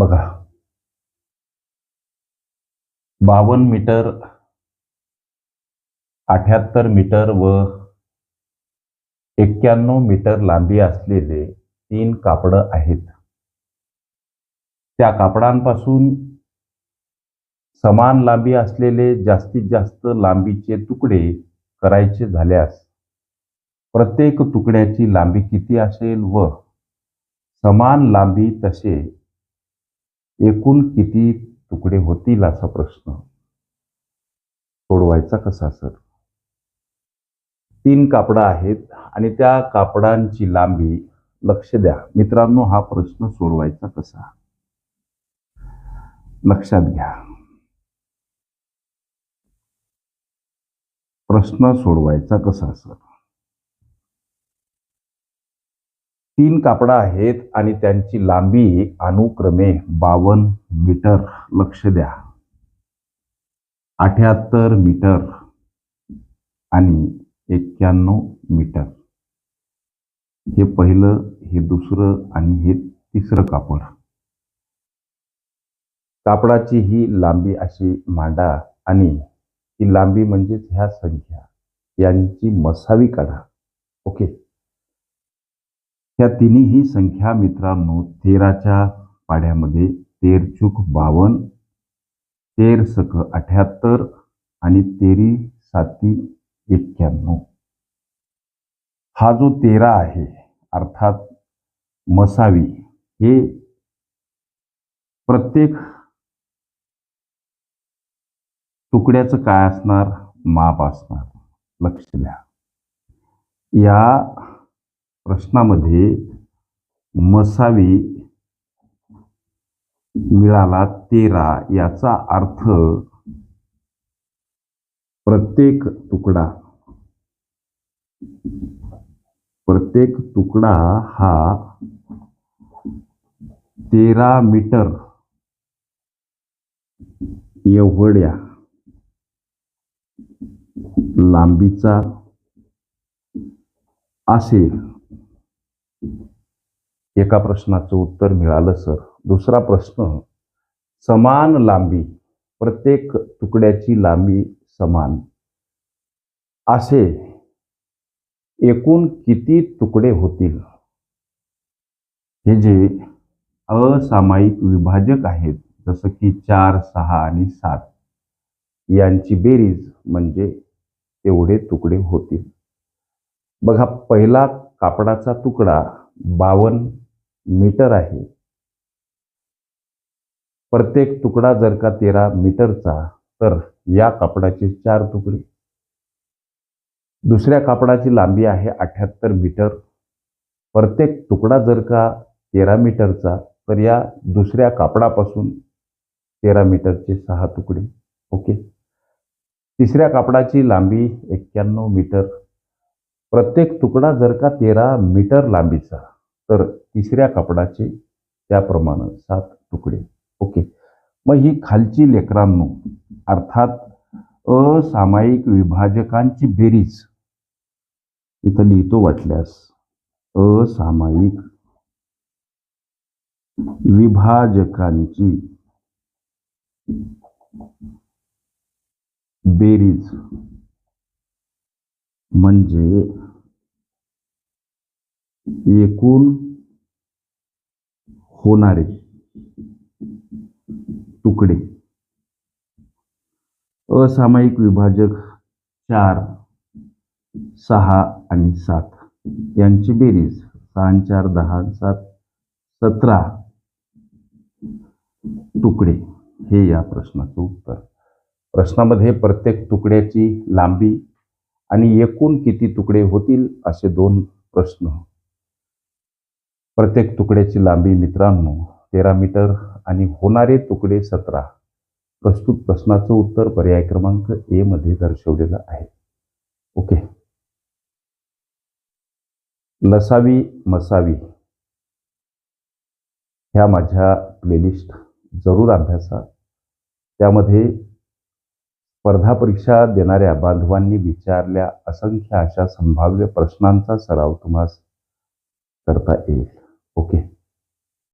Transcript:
बघा. बावन्न मीटर अठ्याहत्तर मीटर व एक्क्याण्णव मीटर लांबी असलेले तीन कापडं आहेत. त्या कापडांपासून समान लांबी असलेले जास्तीत जास्त लांबीचे तुकडे करायचे झाल्यास प्रत्येक तुकड्याची लांबी किती असेल व समान लांबी तसे एकूण किती तुकडे होतील असा प्रश्न सोडवायचा कसा सर? तीन कापडं आहेत आणि त्या कापडांची लांबी लक्ष द्या. मित्रांनो हा प्रश्न सोडवायचा कसा? लक्षात घ्या. प्रश्न सोडवायचा कसा सर? तीन कापडं आहेत आणि त्यांची लांबी अनुक्रमे बावन्न मीटर. लक्ष द्या. अठ्याहत्तर मीटर आणि एक्क्याण्णव मीटर. हे पहिलं हे दुसरं आणि हे तिसरं कापड. कापडाची ही लांबी अशी मांडा आणि ही लांबी म्हणजेच ह्या संख्या. यांची मसावी काढा. ओके? त्या तिन्ही संख्या मित्रांनो तेराच्या पाड्यामध्ये तेर चूक बावन्न तेर सख अठ्याहत्तर आणि तेरी साती एक्क्याण्णव. हा जो तेरा आहे अर्थात मसावी हे प्रत्येक तुकड्याचं काय असणार? माप असणार. लक्ष द्या. या प्रश्नामध्ये मसावी मिळाला तेरा याचा अर्थ प्रत्येक तुकडा प्रत्येक तुकडा हा तेरा मीटर एवढ्या लांबीचा असेल. एका प्रश्नाचं उत्तर मिळालं सर. दुसरा प्रश्न समान लांबी प्रत्येक तुकड्याची लांबी समान असे एकूण किती तुकडे होतील? हे जे असामायिक विभाजक आहेत जसं की चार सहा आणि सात यांची बेरीज म्हणजे तेवढे तुकडे होतील. बघा पहिला कापडाचा तुकडा बावन्न मीटर आहे. प्रत्येक तुकडा जर का तेरा मीटरचा तर या कापडाचे चार तुकडे. दुसऱ्या कापडाची लांबी आहे अठ्याहत्तर मीटर. प्रत्येक तुकडा जर का तेरा मीटरचा तर या दुसऱ्या कापडापासून तेरा मीटरचे सहा तुकडे. ओके? तिसऱ्या कापडाची लांबी एक्क्याण्णव मीटर. प्रत्येक तुकडा जर का तेरा मीटर लांबीचा तर तिसऱ्या कापडाचे त्याप्रमाणे सात तुकडे. ओके. मग ही खालची लेकरांनो अर्थात असामायिक विभाजकांची बेरीज इथं लिहितो वाटल्यास असामायिक विभाजकांची बेरीज म्हणजे एकूण होणारे तुकडे. असामायिक विभाजक चार सहा आणि सात. यांची बेरीज सहा चार दहा सात सतरा तुकडे. हे या प्रश्नाचं उत्तर. प्रश्नामध्ये प्रत्येक तुकड्याची लांबी आणि एकूण किती तुकडे होतील असे दोन प्रश्न प्रत्येक तुकड्याची लांबी मित्रांनो तेरा मीटर आणि होणारे तुकडे सतरा. प्रस्तुत प्रश्नाचं उत्तर पर्याय क्रमांक ए मध्ये दर्शवलेलं आहे. ओके. लसावी मसावी. ह्या माझ्या प्लेलिस्ट जरूर अभ्यासा. त्यामध्ये स्पर्धा परीक्षा देणाऱ्या बांधवांनी विचारल्या असंख्य अशा संभाव्य प्रश्नांचा सराव तुम्हाला करता येईल. ओके